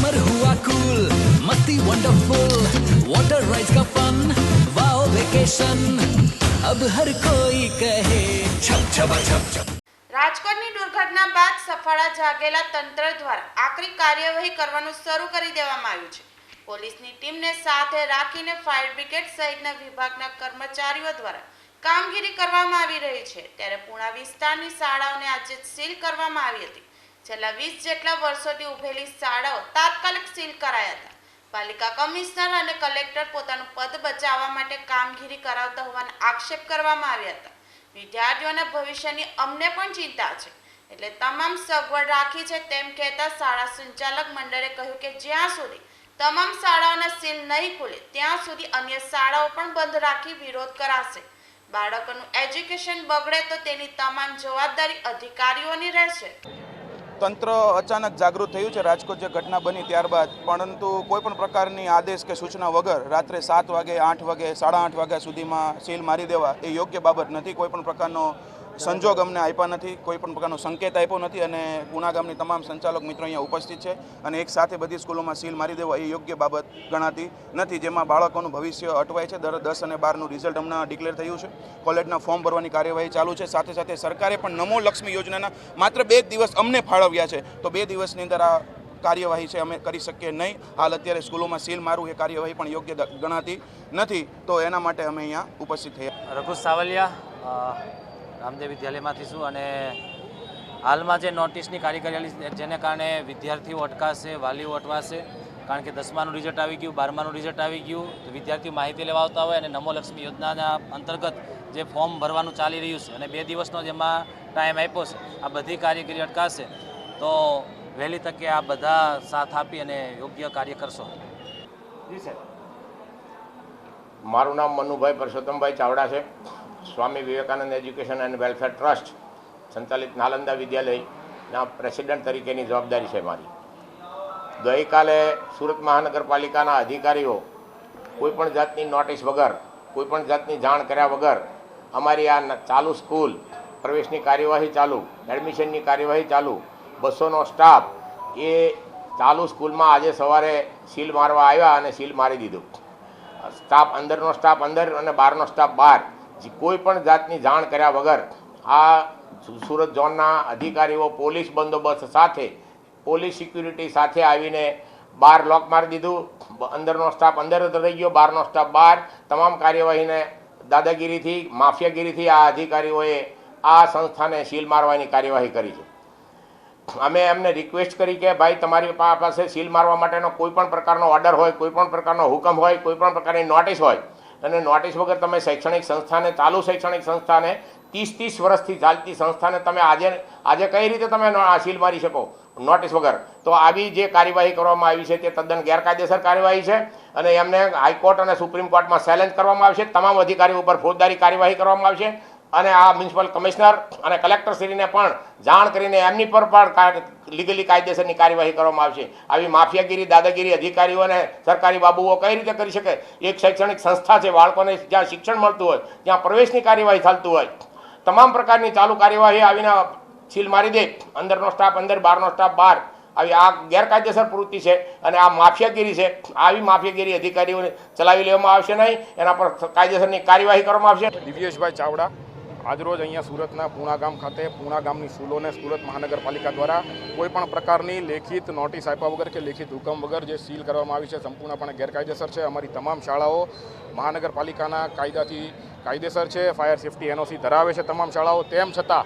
Summer हुआ cool मस्ती wonderful water rides का फन वाओ वेकेशन अब हर कोई कहे छप छपा छप छप રાજકોટની દુર્ઘટના બાદ સફાળા જાગેલા તંત્ર દ્વારા આકરી કાર્યવાહી કરવાનું શરૂ કરી દેવામાં આવ્યું છે પોલીસની ટીમને સાથે રાખીને ફાયર બ્રિગેડ સહિતના વિભાગના કર્મચારીઓ દ્વારા કામગીરી કરવામાં આવી રહી છે ત્યારે પુણા વિસ્તારની શાળાઓને આજે સીલ કરવામાં આવી હતી છેલ્લા વીસ જેટલા વર્ષોથી ઉભેલી શાળાઓ તાત્કાલિક સીલ કરાયા હતા. પાલિકા કમિશનર અને કલેક્ટર પોતાનું પદ બચાવવા માટે કામગીરી કરાવતા હોવાના આક્ષેપ કરવામાં આવ્યા હતા. વિદ્યાર્થીઓના ભવિષ્યની અમને પણ ચિંતા છે. એટલે તમામ સગવડ રાખી છે તેમ કહેતા શાળા સંચાલક મંડળે કહ્યું કે જ્યાં સુધી તમામ શાળાઓના સીલ નહીં ખુલે, ત્યાં સુધી અન્ય શાળાઓ પણ બંધ રાખી વિરોધ કરાશે. બાળકોનું એજ્યુકેશન બગડે તો તેની તમામ જવાબદારી અધિકારીઓની રહેશે. તંત્ર અચાનક જાગૃત થયું છે. રાજકોટ જે ઘટના બની ત્યારબાદ, પરંતુ કોઈપણ પ્રકારની આદેશ કે સૂચના વગર રાત્રે સાત વાગે, આઠ વાગે, સાડા આઠ વાગ્યા સુધીમાં સીલ મારી દેવા એ યોગ્ય બાબત નથી. કોઈ પણ પ્રકારનો સંજોગ અમને આપ્યા નથી, કોઈ પણ પ્રકારનો સંકેત આપ્યો નથી અને પુણા ગામની તમામ સંચાલક મિત્રો અહીંયા ઉપસ્થિત છે અને એક સાથે બધી સ્કૂલોમાં સીલ મારી દેવા એ યોગ્ય બાબત ગણાતી નથી, જેમાં બાળકોનું ભવિષ્ય અટવાય છે. દર દસ અને બારનું રિઝલ્ટ હમણાં ડિક્લેર થયું છે. કોલેજના ફોર્મ ભરવાની કાર્યવાહી ચાલુ છે. સાથે સાથે સરકારે પણ નમો લક્ષ્મી યોજનાના માત્ર બે દિવસ અમને ફાળવ્યા છે. તો બે દિવસની અંદર આ કાર્યવાહી છે, અમે કરી શકીએ નહીં. હાલ અત્યારે સ્કૂલોમાં સીલ મારવું એ કાર્યવાહી પણ યોગ્ય ગણાતી નથી. તો એના માટે અમે અહીંયા ઉપસ્થિત થયા. રઘુ સાવલિયા રામદેવ વિદ્યાલયમાંથી છું અને હાલમાં જે નોટિસની કાર્યકારી જેને કારણે વિદ્યાર્થીઓ અટકાશે, વાલીઓ અટવાશે, કારણ કે દસમાનું રિઝલ્ટ આવી ગયું, બારમાનું રિઝલ્ટ આવી ગયું, તો વિદ્યાર્થીઓ માહિતી લેવા આવતા હોય અને નમો લક્ષ્મી યોજનાના અંતર્ગત જે ફોર્મ ભરવાનું ચાલી રહ્યું છે અને બે દિવસનો જેમાં ટાઈમ આપ્યો છે, આ બધી કાર્યકરી અટકાશે, તો વહેલી તકે આ બધા સાથ આપી અને યોગ્ય કાર્ય કરશો. મારું નામ મનુભાઈ પરસોત્તમભાઈ ચાવડા છે. Swami Vivekananda education and welfare trust સંચાલિત નાલંદા વિદ્યાલયના પ્રેસિડેન્ટ તરીકેની જવાબદારી છે મારી. ગઈકાલે સુરત મહાનગરપાલિકાના અધિકારીઓ કોઈપણ જાતની નોટિસ વગર કોઈપણ જાતની જાણ કર્યા વગર અમારી આ ચાલુ સ્કૂલ પ્રવેશની કાર્યવાહી ચાલુ, એડમિશનની કાર્યવાહી ચાલુ, બસોનો સ્ટાફ એ ચાલુ સ્કૂલમાં આજે સવારે સીલ મારવા આવ્યા અને સીલ મારી દીધું. સ્ટાફ અંદરનો સ્ટાફ અંદર અને બહારનો સ્ટાફ બહાર. કોઈ પણ જાતની જાણ કર્યા વગર આ સુરત ઝોનના અધિકારીઓ, પોલીસ બંદોબસ્ત સાથે, પોલીસ સિક્યુરિટી સાથે આવીને બહાર લોક મારી દીધું. અંદરનો સ્ટાફ અંદર રહી ગયો. બહારનો સ્ટાફ બહાર. તમામ કાર્યવાહીને દાદાગીરીથી, માફિયાગીરીથી આ અધિકારીઓએ આ સંસ્થાને સીલ મારવાની કાર્યવાહી કરી છે. અમે એમને રિક્વેસ્ટ કરી કે, ભાઈ, તમારી પાસે સીલ મારવા માટેનો કોઈ પણ પ્રકારનો ઓર્ડર હોય, કોઈ પણ પ્રકારનો હુકમ હોય, કોઈ પણ પ્રકારની નોટિસ હોય અને નોટિસ વગર તમે શૈક્ષણિક સંસ્થાને, ચાલુ શૈક્ષણિક સંસ્થાને, ત્રીસ ત્રીસ વર્ષથી ચાલતી સંસ્થાને તમે આજે આજે કઈ રીતે તમે સીલ મારી શકો? નોટિસ વગર. તો આવી જે કાર્યવાહી કરવામાં આવી છે તે તદ્દન ગેરકાયદેસર કાર્યવાહી છે અને એમને હાઈકોર્ટ અને સુપ્રીમ કોર્ટમાં ચેલેન્જ કરવામાં આવશે. તમામ અધિકારીઓ ઉપર ફોજદારી કાર્યવાહી કરવામાં આવશે. અને આ મ્યુનિસિપલ કમિશનર અને કલેક્ટરશ્રીને પણ જાણ કરીને એમની પર પણ લીગલી કાયદેસરની કાર્યવાહી કરવામાં આવશે. આવી માફિયાગીરી, દાદાગીરી અધિકારીઓ અને સરકારી બાબુઓ કઈ રીતે કરી શકે? એક શૈક્ષણિક સંસ્થા છે, બાળકોને જ્યાં શિક્ષણ મળતું હોય, ત્યાં પ્રવેશની કાર્યવાહી ચાલતું હોય. તમામ પ્રકારની ચાલુ કાર્યવાહી આવીને છીલ મારી દે. અંદરનો સ્ટાફ અંદર, બહારનો સ્ટાફ બહાર. આવી આ ગેરકાયદેસર પ્રવૃત્તિ છે અને આ માફિયાગીરી છે. આવી માફિયાગીરી અધિકારીઓને ચલાવી લેવામાં આવશે નહીં. એના પર કાયદેસરની કાર્યવાહી કરવામાં આવશે. દિવ્યેશભાઈ ચાવડા આજરોજ અહીંયા સુરતના પૂણા ગામ ખાતે પૂણા ગામની સ્કૂલોને સુરત મહાનગરપાલિકા દ્વારા કોઈપણ પ્રકારની લેખિત નોટિસ આપ્યા વગર કે લેખિત હુકમ વગર જે સીલ કરવામાં આવી છે, સંપૂર્ણપણે ગેરકાયદેસર છે. અમારી તમામ શાળાઓ મહાનગરપાલિકાના કાયદાથી કાયદેસર છે. ફાયર સેફટી એનઓસી ધરાવે છે તમામ શાળાઓ. તેમ છતાં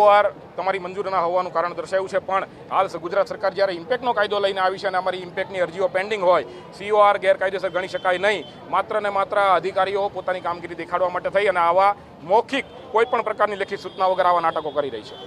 સીઓઆર તમારી મંજૂર ના હોવાનું કારણ દર્શાવ્યું છે. પણ હાલ ગુજરાત સરકાર જ્યારે ઇમ્પેક્ટનો કાયદો લઈને આવી છે અને અમારી ઇમ્પેક્ટની અરજીઓ પેન્ડિંગ હોય, સીઓઆર ગેરકાયદેસર ગણી શકાય નહીં. માત્ર ને માત્ર અધિકારીઓ પોતાની કામગીરી દેખાડવા માટે થઈ અને આવા મૌખિક કોઈપણ પ્રકારની લેખિત સૂચના વગર આવા નાટકો કરી રહી છે.